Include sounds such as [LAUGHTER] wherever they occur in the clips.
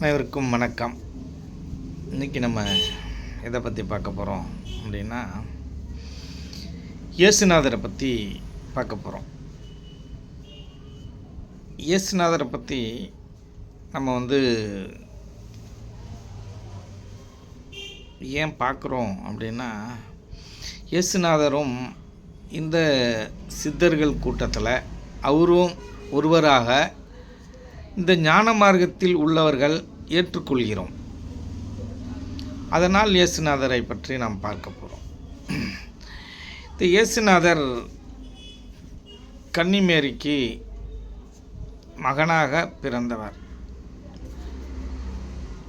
அனைவருக்கும் வணக்கம். இன்றைக்கி நம்ம எதை பற்றி பார்க்க போகிறோம் அப்படின்னா இயேசுநாதரை பற்றி பார்க்க போகிறோம் இயேசுநாதரை பற்றி நம்ம வந்து ஏன் பார்க்குறோம் அப்படின்னா இயேசுநாதரும் இந்த சித்தர்கள் கூட்டத்தில் அவரும் ஒருவராக இந்த ஞான மார்க்கத்தில் உள்ளவர்கள் ஏற்றுக்கொள்கிறோம். அதனால் இயேசுநாதரை பற்றி நாம் பார்க்க போகிறோம் இந்த இயேசுநாதர் கன்னிமேரிக்கு மகனாக பிறந்தவர்.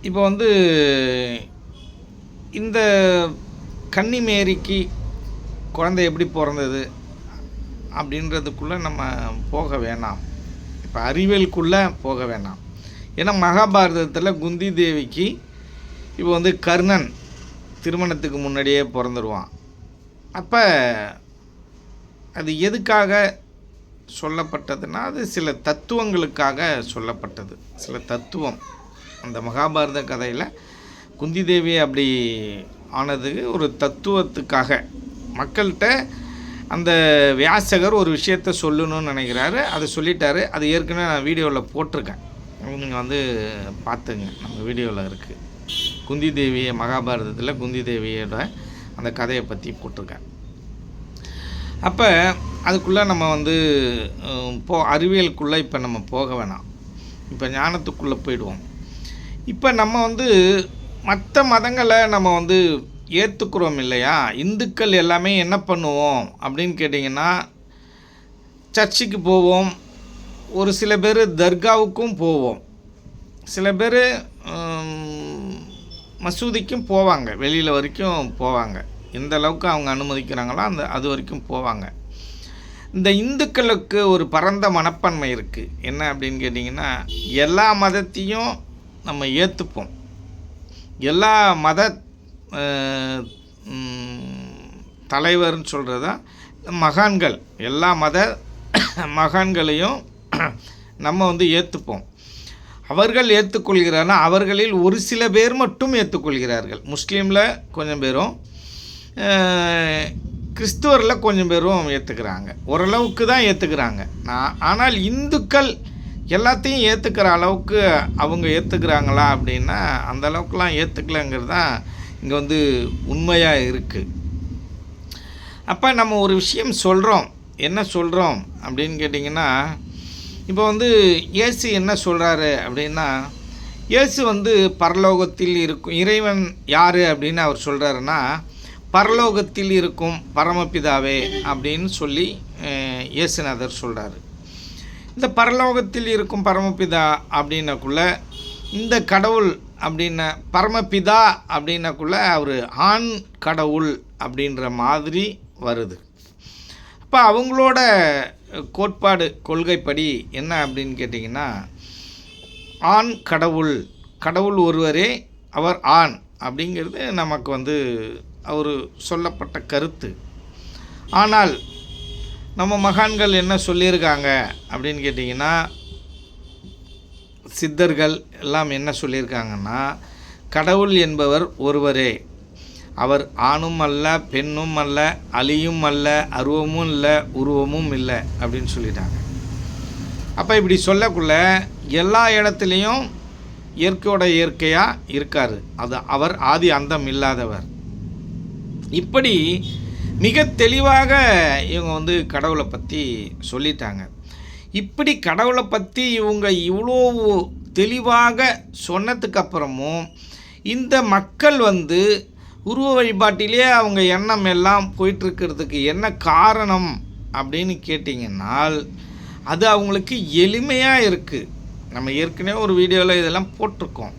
இப்போ வந்து இந்த கன்னிமேரிக்கு குழந்தை எப்படி பிறந்தது அப்படின்றதுக்குள்ளே நம்ம போக வேணாம். இப்போ அறிவியலுக்குள்ளே போக வேணாம். ஏன்னா மகாபாரதத்தில் குந்தி தேவிக்கு இப்போ வந்து கர்ணன் திருமணத்துக்கு முன்னாடியே பிறந்துடுவான் அப்போ அது எதுக்காக சொல்லப்பட்டதுன்னா அது சில தத்துவங்களுக்காக சொல்லப்பட்டது. சில தத்துவம். அந்த மகாபாரத கதையில் குந்தி தேவி அப்படி ஆனது ஒரு தத்துவத்துக்காக. மக்கள்கிட்ட அந்த வியாசகர் ஒரு விஷயத்த சொல்லணும்னு நினைக்கிறாரு. அதை சொல்லிட்டாரு. அது ஏற்கனவே நான் வீடியோவில் போட்டிருக்கேன். நீங்கள் வந்து பார்த்துங்க. நம்ம வீடியோவில் இருக்குது குந்தி தேவியை மகாபாரதத்தில் குந்தி தேவியோட அந்த கதையை பற்றி போட்டிருக்கேன். அப்போ அதுக்குள்ளே நம்ம வந்து போ அறிவியலுக்குள்ளே இப்போ நம்ம போக வேணாம். இப்போ ஞானத்துக்குள்ளே போயிடுவோம். இப்போ நம்ம வந்து மற்ற மதங்களை நம்ம வந்து ஏற்றுக்கிறோம் இல்லையா? இந்துக்கள் எல்லாமே என்ன பண்ணுவோம் அப்படின்னு கேட்டிங்கன்னா சர்ச்சுக்கு போவோம். ஒரு சில பேர் தர்காவுக்கும் போவோம். சில பேர் மசூதிக்கும் போவாங்க. வெளியில் வரைக்கும் போவாங்க. எந்த அளவுக்கு அவங்க அனுமதிக்கிறாங்களோ அந்த அது வரைக்கும் போவாங்க. இந்த இந்துக்களுக்கு ஒரு பரந்த மனப்பான்மை இருக்குது என்ன அப்படின்னு கேட்டிங்கன்னா எல்லா மதத்தையும் நம்ம ஏற்றுப்போம் எல்லா மத தலைவர்னு சொல்கிறதா மகான்கள். எல்லா மத [COUGHS] மகான்களையும் [COUGHS] நம்ம வந்து ஏற்றுப்போம் அவர்கள் ஏற்றுக்கொள்கிறார்னா அவர்களில் ஒரு சில பேர் மட்டும் ஏற்றுக்கொள்கிறார்கள் முஸ்லீமில் கொஞ்சம் பேரும் கிறிஸ்துவரில் கொஞ்சம் பேரும் ஏற்றுக்கிறாங்க ஓரளவுக்கு தான் ஏற்றுக்கிறாங்க நான் ஆனால் இந்துக்கள் எல்லாத்தையும் ஏற்றுக்கிற அளவுக்கு அவங்க ஏற்றுக்கிறாங்களா அப்படின்னா அந்த அளவுக்குலாம் ஏற்றுக்கலங்கிறது தான் இங்கே வந்து உண்மையாக இருக்குது அப்போ நம்ம ஒரு விஷயம் சொல்கிறோம் என்ன சொல்கிறோம் அப்படின்னு கேட்டிங்கன்னா இப்போ வந்து இயேசு என்ன சொல்கிறாரு அப்படின்னா இயேசு வந்து பரலோகத்தில் இருக்கும் இறைவன் யார் அப்படின்னு அவர் சொல்கிறாருன்னா பரலோகத்தில் இருக்கும் பரமபிதாவே அப்படின்னு சொல்லி இயேசுநாதர் சொல்கிறாரு இந்த பரலோகத்தில் இருக்கும் பரமபிதா அப்படின்னக்குள்ள இந்த கடவுள் அப்படின்ன பரமபிதா அப்படின்னக்குள்ள அவர் ஆண் கடவுள் அப்படின்ற மாதிரி வருது. அப்போ அவங்களோட கோட்பாடு கொள்கைப்படி என்ன அப்படின்னு கேட்டிங்கன்னா ஆண் கடவுள் கடவுள் ஒருவரே அவர் ஆண் அப்படிங்கிறது நமக்கு வந்து அவர் சொல்லப்பட்ட கருத்து. ஆனால் நம்ம மகான்கள் என்ன சொல்லியிருக்காங்க அப்படின்னு கேட்டிங்கன்னா சித்தர்கள் எல்லாம் என்ன சொல்லியிருக்காங்கன்னா கடவுள் என்பவர் ஒருவரே. அவர் ஆணும் அல்ல பெண்ணும் அல்ல அழியும் அல்ல அருவமும் இல்லை உருவமும் இல்லை அப்படின்னு சொல்லிட்டாங்க. அப்போ இப்படி சொல்லக்குள்ள எல்லா இடத்துலையும் இயற்கையோட இயற்கையாக இருக்கார். அது அவர் ஆதி அந்தம் இல்லாதவர். இப்படி மிக தெளிவாக இவங்க வந்து கடவுளை பற்றி சொல்லிட்டாங்க. இப்படி கடவுளை பற்றி இவங்க இவ்வளோ தெளிவாக சொன்னதுக்கு அப்புறமும் இந்த மக்கள் வந்து உருவ வழிபாட்டிலே அவங்க எண்ணம் எல்லாம் போயிட்டுருக்கிறதுக்கு என்ன காரணம் அப்படின்னு கேட்டிங்கன்னால் அது அவங்களுக்கு எளிமையாக இருக்குது நம்ம ஏற்கனவே ஒரு வீடியோவில் இதெல்லாம் போட்டிருக்கோம்.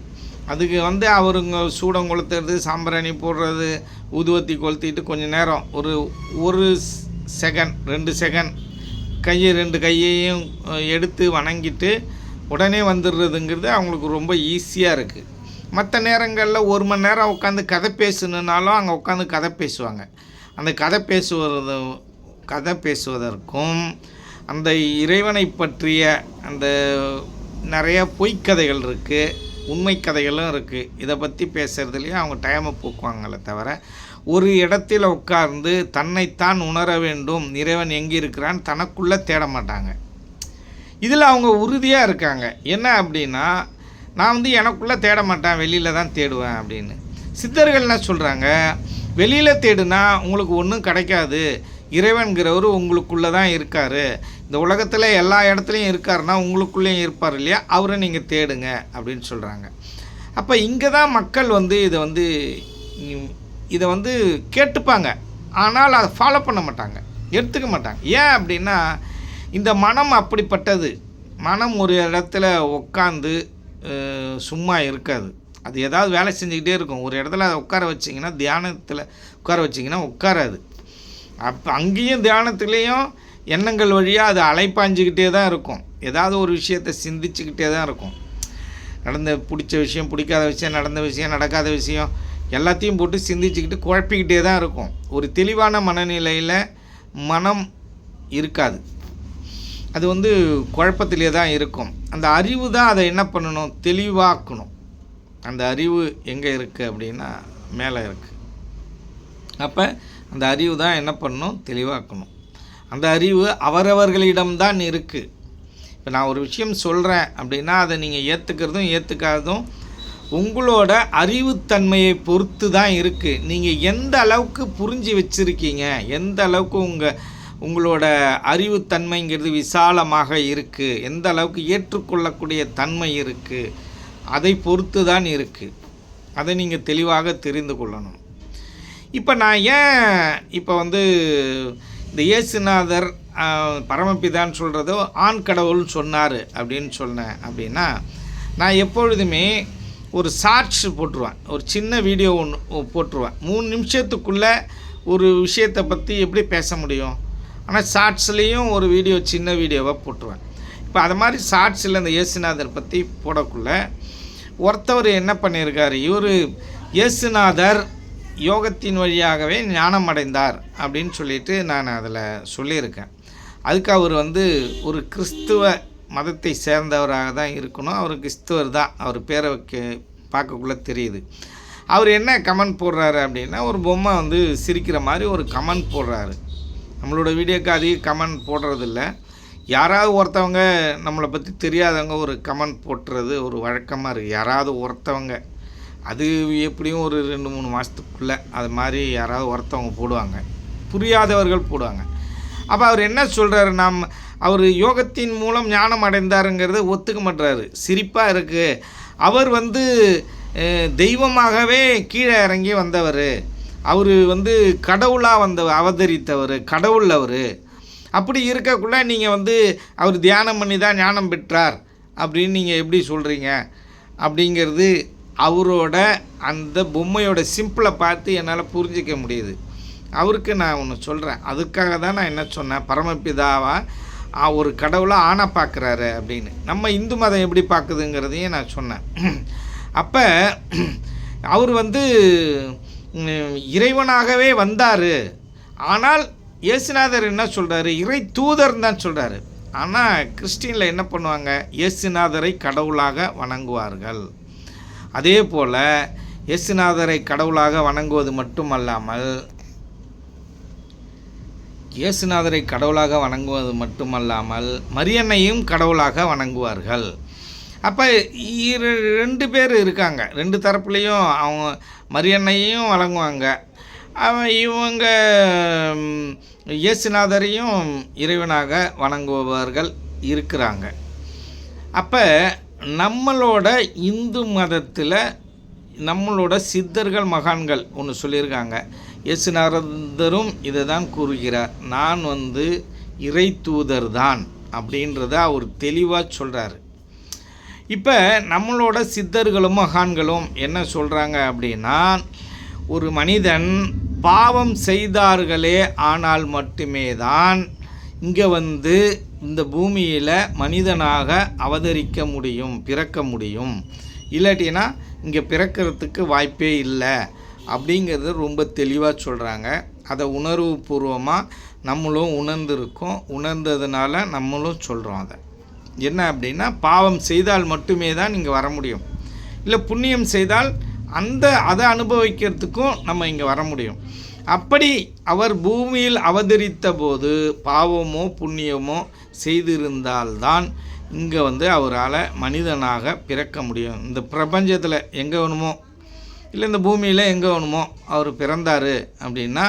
அதுக்கு வந்து அவருங்க சூடம் கொளுத்துறது சாம்பிராணி போடுறது ஊதுவத்தி கொளுத்திட்டு கொஞ்சம் நேரம் ஒரு ஒரு செகண்ட் ரெண்டு செகண்ட் கையை ரெண்டு கையையும் எடுத்து வணங்கிட்டு உடனே வந்துடுறதுங்கிறது அவங்களுக்கு ரொம்ப ஈஸியாக இருக்குது மற்ற நேரங்களில் ஒரு மணி நேரம் உட்காந்து கதை பேசணுன்னாலும் அங்கே உட்காந்து கதை பேசுவாங்க. அந்த கதை பேசுவது கதை பேசுவதற்கும் அந்த இறைவனை பற்றிய அந்த நிறைய பொய்க்கதைகள் இருக்குது உண்மை கதைகளும் இருக்குது இதை பற்றி பேசுகிறதுலையும் அவங்க டைமை போக்குவாங்களே தவிர ஒரு இடத்தில் உட்கார்ந்து தன்னைத்தான் உணர வேண்டும். இறைவன் எங்கே இருக்கிறான் தனக்குள்ளே தேட மாட்டாங்க. இதில் அவங்க உறுதியாக இருக்காங்க. என்ன அப்படின்னா நான் வந்து எனக்குள்ளே தேட மாட்டேன் வெளியில் தான் தேடுவேன் அப்படின்னு. சித்தர்கள் என்ன சொல்கிறாங்க வெளியில் தேடுனா உங்களுக்கு ஒன்றும் கிடைக்காது. இறைவன்கிறவர் உங்களுக்குள்ளே தான் இருக்கார். இந்த உலகத்தில் எல்லா இடத்துலையும் இருக்காருன்னா உங்களுக்குள்ளேயும் இருப்பார் இல்லையா? அவரை நீங்கள் தேடுங்க அப்படின்னு சொல்கிறாங்க அப்போ இங்கே தான் மக்கள் வந்து இதை வந்து இதை வந்து கேட்டுப்பாங்க. ஆனால் அதை ஃபாலோ பண்ண மாட்டாங்க. எடுத்துக்க மாட்டாங்க. ஏன் அப்படின்னா இந்த மனம் அப்படிப்பட்டது. மனம் ஒரு இடத்துல உட்காந்து சும்மா இருக்காது. அது ஏதாவது வேலை செஞ்சுக்கிட்டே இருக்கும். ஒரு இடத்துல அதை உட்கார வச்சிங்கன்னா தியானத்தில் உட்கார வச்சிங்கன்னா உட்காராது. அப்போ அங்கேயும் தியானத்துலேயும் எண்ணங்கள் வழியாக அது அலைப்பாஞ்சிக்கிட்டே தான் இருக்கும். ஏதாவது ஒரு விஷயத்தை சிந்திச்சுக்கிட்டே தான் இருக்கும். நடந்த பிடிச்ச விஷயம் பிடிக்காத விஷயம் நடந்த விஷயம் நடக்காத விஷயம் எல்லாத்தையும் போட்டு சிந்திச்சுக்கிட்டு குழப்பிக்கிட்டே தான் இருக்கும். ஒரு தெளிவான மனநிலையில் மனம் இருக்காது. அது வந்து குழப்பத்திலே தான் இருக்கும். அந்த அறிவு தான் அதை என்ன பண்ணணும்? தெளிவாக்கணும். அந்த அறிவு எங்கே இருக்குது அப்படின்னா மேலே இருக்குது அப்போ அந்த அறிவு தான் என்ன பண்ணணும்? தெளிவாக்கணும். அந்த அறிவு அவரவர்களிடம்தான் இருக்குது இப்போ நான் ஒரு விஷயம் சொல்கிறேன் அப்படின்னா அதை நீங்கள் ஏற்றுக்கிறதும் ஏற்றுக்காததும் உங்களோட அறிவுத்தன்மையை பொறுத்து தான் இருக்குது நீங்கள் எந்த அளவுக்கு புரிஞ்சு வச்சுருக்கீங்க? எந்த அளவுக்கு உங்கள் உங்களோட அறிவுத்தன்மைங்கிறது விசாலமாக இருக்குது எந்த அளவுக்கு ஏற்றுக்கொள்ளக்கூடிய தன்மை இருக்குது அதை பொறுத்து தான் இருக்குது அதை நீங்கள் தெளிவாக தெரிந்து கொள்ளணும். இப்போ நான் ஏன் இப்போ வந்து இந்த இயேசுநாதர் பரமபிதான்னு சொல்கிறதோ ஆண் கடவுள்னு சொன்னார் அப்படின்னு சொன்னேன் அப்படின்னா நான் எப்பொழுதுமே ஒரு ஷார்ட்ஸ் போட்டுருவேன். ஒரு சின்ன வீடியோ ஒன்று போட்டுருவேன். மூணு நிமிஷத்துக்குள்ளே ஒரு விஷயத்தை பற்றி எப்படி பேச முடியும்? ஆனால் ஷார்ட்ஸ்லேயும் ஒரு வீடியோ சின்ன வீடியோவாக போட்டுருவேன். இப்போ அது மாதிரி ஷார்ட்ஸில் இந்த இயேசுநாதர் பற்றி போடக்குள்ள ஒருத்தவர் என்ன பண்ணியிருக்காரு இவர் இயேசுநாதர் யோகத்தின் வழியாகவே ஞானம் அடைந்தார் அப்படின்னு சொல்லிட்டு நான் அதில் சொல்லியிருக்கேன். அதுக்கு அவர் வந்து ஒரு கிறிஸ்துவ மதத்தை சேர்ந்தவராக தான் இருக்கணும். அவர் கிறிஸ்துவர் தான். அவர் பேரை பார்க்கக்குள்ளே தெரியுது. அவர் என்ன கமெண்ட் போடுறாரு அப்படின்னா ஒரு பொம்மை வந்து சிரிக்கிற மாதிரி ஒரு கமெண்ட் போடுறாரு. நம்மளோட வீடியோக்கு அதிக கமெண்ட் போடுறதில்ல. யாராவது ஒருத்தவங்க நம்மளை பற்றி தெரியாதவங்க ஒரு கமெண்ட் போட்டுறது ஒரு வழக்கமாக இருக்குது யாராவது ஒருத்தவங்க அது எப்படியும் ஒரு ரெண்டு மூணு மாதத்துக்குள்ளே அது மாதிரி யாராவது ஒருத்தவங்க போடுவாங்க. புரியாதவர்கள் போடுவாங்க. அப்போ அவர் என்ன சொல்கிறாரு நாம் அவர் யோகத்தின் மூலம் ஞானம் அடைந்தாருங்கிறத ஒத்துக்க மாட்டுறாரு சிரிப்பாக இருக்குது அவர் வந்து தெய்வமாகவே கீழே இறங்கி வந்தவர். அவர் வந்து கடவுளாக வந்த அவதரித்தவர் கடவுள் அவர் அப்படி இருக்கக்குள்ள நீங்கள் வந்து அவர் தியானம் பண்ணி தான் ஞானம் பெற்றார். அப்படின்னு நீங்கள் எப்படி சொல்கிறீங்க அப்படிங்கிறது அவரோட அந்த பொம்மையோட சிம்பிளை பார்த்து என்னால் புரிஞ்சிக்க முடியுது. அவருக்கு நான் ஒன்று சொல்கிறேன் அதுக்காக தான் நான் என்ன சொன்னேன்? பரமபிதாவாக ஒரு கடவுளை ஆணை பார்க்குறாரு அப்படின்னு. நம்ம இந்து மதம் எப்படி பார்க்குதுங்கிறதையும் நான் சொன்னேன். அப்போ அவர் வந்து இறைவனாகவே வந்தார். ஆனால் இயேசுநாதர் என்ன சொல்கிறாரு இறை தூதர் தான் சொல்கிறாரு ஆனால் கிறிஸ்டினில் என்ன பண்ணுவாங்க? இயேசுநாதரை கடவுளாக வணங்குவார்கள். அதே போல் இயேசுநாதரை கடவுளாக வணங்குவது மட்டுமல்லாமல் இயேசுநாதரை கடவுளாக வணங்குவது மட்டுமல்லாமல் மரியன்னையும் கடவுளாக வணங்குவார்கள். அப்போ ரெண்டு பேர் இருக்காங்க. ரெண்டு தரப்புலேயும் அவங்க மரியன்னையும் வணங்குவாங்க. அவன் இவங்க இயேசுநாதரையும் இறைவனாக வணங்குபவர்கள் இருக்கிறாங்க. அப்போ நம்மளோட இந்து மதத்தில் நம்மளோட சித்தர்கள் மகான்கள் ஒன்று சொல்லியிருக்காங்க. இயேசுநாதரும் இதை தான் கூறுகிறார். நான் வந்து இறை தூதர் தான் அப்படின்றத அவர் தெளிவாக சொல்கிறாரு இப்போ நம்மளோட சித்தர்களும் மகான்களும் என்ன சொல்கிறாங்க அப்படின்னா ஒரு மனிதன் பாவம் செய்தார்களே ஆனால் மட்டுமே தான் இங்கே வந்து இந்த பூமியில் மனிதனாக அவதரிக்க முடியும் பிறக்க முடியும். இல்லாட்டினா இங்கே பிறக்கிறதுக்கு வாய்ப்பே இல்லை. அப்படிங்கிறது ரொம்ப தெளிவாக சொல்கிறாங்க அதை உணர்வு பூர்வமாக நம்மளும் உணர்ந்திருக்கோம். உணர்ந்ததுனால நம்மளும் சொல்கிறோம் அதை. என்ன அப்படின்னா பாவம் செய்தால் மட்டுமே தான் இங்கே வர முடியும். இல்லை புண்ணியம் செய்தால் அந்த அதை அனுபவிக்கிறதுக்கும் நம்ம இங்கே வர முடியும். அப்படி அவர் பூமியில் அவதரித்த போது பாவமோ புண்ணியமோ செய்திருந்தால்தான் இங்கே வந்து அவரால் மனிதனாக பிறக்க முடியும். இந்த பிரபஞ்சத்தில் எங்கே வேணுமோ இல்லை இந்த பூமியில் எங்கே வேணுமோ அவர் பிறந்தார் அப்படின்னா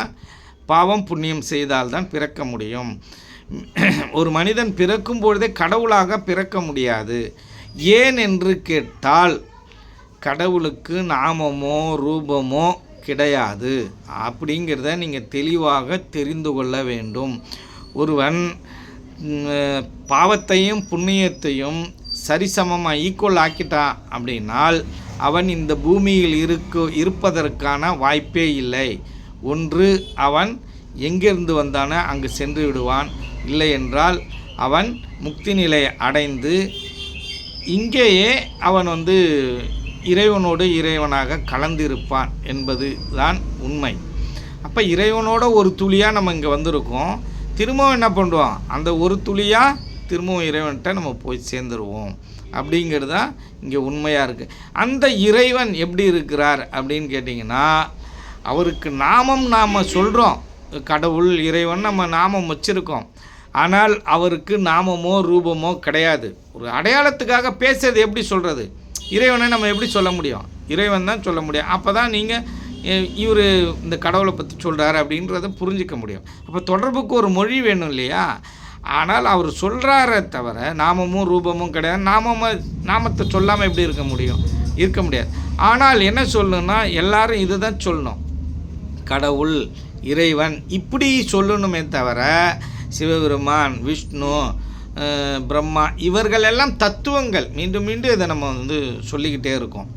பாவம் புண்ணியம் செய்தால்தான் பிறக்க முடியும். ஒரு மனிதன் பிறக்கும் பொழுதே கடவுளாக பிறக்க முடியாது. ஏன் என்று கேட்டால் கடவுளுக்கு நாமமோ ரூபமோ கிடையாது. அப்படிங்கிறத நீங்கள் தெளிவாக தெரிந்து கொள்ள வேண்டும். ஒருவன் பாவத்தையும் புண்ணியத்தையும் சரிசமமாக ஈக்குவல் ஆக்கிட்டான் அப்படின்னால் அவன் இந்த பூமியில் இருக்கு இருப்பதற்கான வாய்ப்பே இல்லை. ஒன்று அவன் எங்கிருந்து வந்தானோ அங்கு சென்று விடுவான். இல்லை என்றால் அவன் முக்தி நிலை அடைந்து இங்கேயே அவன் வந்து இறைவனோடு இறைவனாக கலந்திருப்பான் என்பது தான் உண்மை. அப்போ இறைவனோட ஒரு துளியாக நம்ம இங்கே வந்திருக்கோம். திரும்பவும் என்ன பண்ணுவோம் அந்த ஒரு துளியாக திரும்பவும் இறைவன்கிட்ட நம்ம போய் சேர்ந்துருவோம். அப்படிங்கிறது தான் இங்கே உண்மையாக இருக்குது. அந்த இறைவன் எப்படி இருக்கிறார் அப்படின்னு கேட்டிங்கன்னா அவருக்கு நாமம் நாம் சொல்கிறோம் கடவுள் இறைவன் நம்ம நாமம் வச்சுருக்கோம். ஆனால் அவருக்கு நாமமோ ரூபமோ கிடையாது. ஒரு அடையாளத்துக்காக பேசுறது எப்படி சொல்கிறது இறைவனை நம்ம எப்படி சொல்ல முடியும்? இறைவன் தான் சொல்ல முடியும். அப்போ தான் நீங்கள் இவர் இந்த கடவுளை பற்றி சொல்கிறாரு அப்படின்றத புரிஞ்சிக்க முடியும். அப்போ தொடர்புக்கு ஒரு மொழி வேணும் இல்லையா? ஆனால் அவர் சொல்கிறாரே தவிர நாமமும் ரூபமும் கிடையாது. நாம நாமத்தை சொல்லாமல் எப்படி இருக்க முடியும்? இருக்க முடியாது. ஆனால் என்ன சொல்லணும்னா எல்லாரும் இது தான் சொல்லணும். கடவுள் இறைவன் இப்படி சொல்லணுமே தவிர சிவபெருமான் விஷ்ணு பிரம்மா இவர்கள் எல்லாம் தத்துவங்கள். மீண்டும் மீண்டும் இதை நம்ம வந்து சொல்லிக்கிட்டே இருக்கோம்.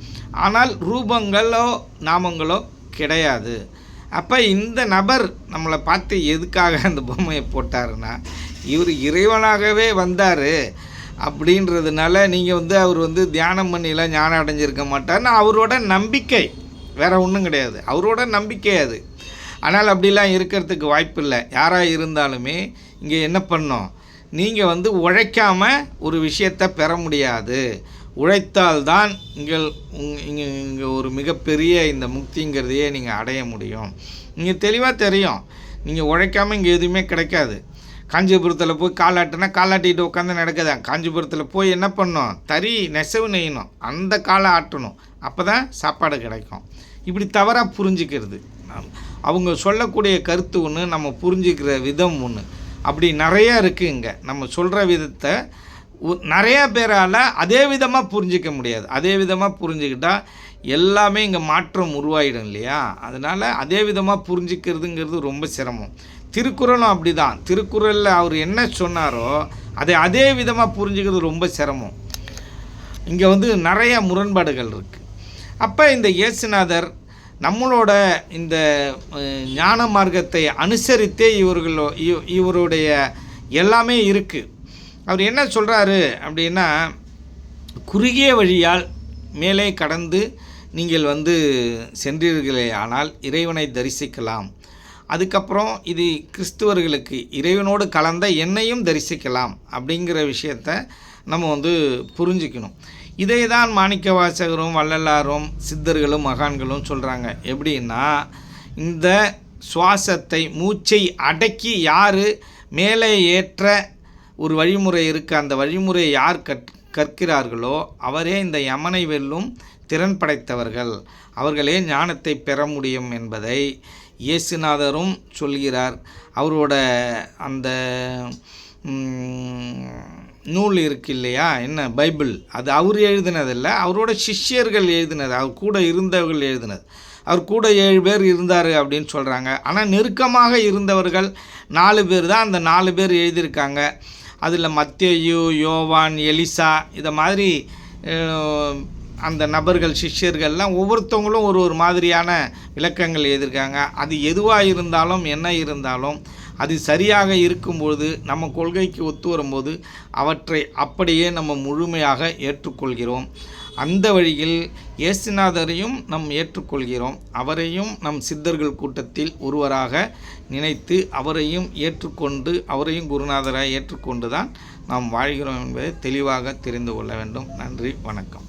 ஆனால் ரூபங்களோ நாமங்களோ கிடையாது. அப்போ இந்த நபர் நம்மளை பார்த்து எதுக்காக அந்த பொம்மையை போட்டாருன்னா இவர் இறைவனாகவே வந்தார் அப்படின்றதுனால நீங்கள் வந்து அவர் வந்து தியானம் பண்ணிலாம் ஞானம் அடைஞ்சிருக்க மாட்டார்னு அவரோட நம்பிக்கை. வேற ஒன்றும் கிடையாது. அவரோட நம்பிக்கை அது. ஆனால் அப்படிலாம் இருக்கிறதுக்கு வாய்ப்பு இல்லை. யாராக இருந்தாலுமே இங்கே என்ன பண்ணோம்? நீங்கள் வந்து உழைக்காமல் ஒரு விஷயத்தை பெற முடியாது. உழைத்தால்தான் நீங்கள் உங் இங்கே இங்கே ஒரு மிகப்பெரிய இந்த முக்திங்கிறதையே நீங்கள் அடைய முடியும். நீங்கள் தெளிவாக தெரியும். நீங்கள் உழைக்காமல் இங்கே எதுவுமே கிடைக்காது. காஞ்சிபுரத்தில் போய் காலாட்டுனா காலாட்டிட்டு உட்காந்து நடக்குதான் காஞ்சிபுரத்தில் போய் என்ன பண்ணணும் தறி நெசவு நெய்யணும். அந்த காலை ஆட்டணும். அப்போ தான் சாப்பாடு கிடைக்கும். இப்படி தவறாக புரிஞ்சுக்கிறது. அவங்க சொல்லக்கூடிய கருத்து ஒன்று நம்ம புரிஞ்சுக்கிற விதம் ஒன்று அப்படி நிறையா இருக்குது இங்கே. நம்ம சொல்கிற விதத்தை நிறையா நிறைய பேரால் அதே விதமாக புரிஞ்சிக்க முடியாது. அதே விதமாக புரிஞ்சுக்கிட்டால் எல்லாமே இங்கே மாற்றம் உருவாயிடும் இல்லையா? அதனால் அதே விதமாக புரிஞ்சிக்கிறதுங்கிறது ரொம்ப சிரமம். திருக்குறளும் அப்படி தான் திருக்குறளில் அவர் என்ன சொன்னாரோ அதை அதே விதமாக புரிஞ்சுக்கிறது ரொம்ப சிரமம். இங்கே வந்து நிறைய முரண்பாடுகள் இருக்குது அப்போ இந்த இயேசுநாதர் நம்மளோட இந்த ஞான மார்க்கத்தை அனுசரித்தே இவர்களோ இவ் இவருடைய எல்லாமே இருக்குது அவர் என்ன சொல்கிறாரு அப்படின்னா குறுகிய வழியால் மேலே கடந்து நீங்கள் வந்து சென்றீர்களே ஆனால் இறைவனை தரிசிக்கலாம். அதுக்கப்புறம் இது கிறிஸ்துவர்களுக்கு இறைவனோடு கலந்த என்னையும் தரிசிக்கலாம் அப்படிங்கிற விஷயத்த நம்ம வந்து புரிஞ்சுக்கணும். இதை தான் மாணிக்க வாசகரும் வள்ளலாரும் சித்தர்களும் மகான்களும் சொல்கிறாங்க எப்படின்னா இந்த சுவாசத்தை மூச்சை அடக்கி யார் மேலே ஏற்ற ஒரு வழிமுறை இருக்குது அந்த வழிமுறையை யார் கற் கற்கிறார்களோ அவரே இந்த யமனை வெல்லும் திறன் படைத்தவர்கள். அவர்களே ஞானத்தை பெற முடியும் என்பதை இயேசுநாதரும் சொல்கிறார். அவரோட அந்த நூல் இருக்கு இல்லையா? என்ன? பைபிள். அது அவர் எழுதினதில்ல அவரோட சிஷ்யர்கள் எழுதினது அவர் கூட இருந்தவர்கள் எழுதினது. அவர் கூட ஏழு பேர் இருந்தார் அப்படின்னு சொல்கிறாங்க ஆனால் நெருக்கமாக இருந்தவர்கள் நாலு பேர் தான் அந்த நாலு பேர் எழுதியிருக்காங்க. அதில் மத்தேயு யோவான் எலிசா இதை மாதிரி அந்த நபர்கள் சிஷ்யர்கள்லாம் ஒவ்வொருத்தவங்களும் ஒரு ஒரு மாதிரியான விளக்கங்கள் எழுதியிருக்காங்க. அது எதுவாக இருந்தாலும் என்ன இருந்தாலும் அது சரியாக இருக்கும்பொழுது நம்ம கொள்கைக்கு ஒத்து வரும்போது அவற்றை அப்படியே நம்ம முழுமையாக ஏற்றுக்கொள்கிறோம். அந்த வழியில் இயேசுநாதரையும் நம் ஏற்றுக்கொள்கிறோம். அவரையும் நம் சித்தர்கள் கூட்டத்தில் ஒருவராக நினைத்து அவரையும் ஏற்றுக்கொண்டு அவரையும் குருநாதராக ஏற்றுக்கொண்டு தான் நாம் வாழ்கிறோம் என்பதை தெளிவாக தெரிந்து கொள்ள வேண்டும். நன்றி வணக்கம்.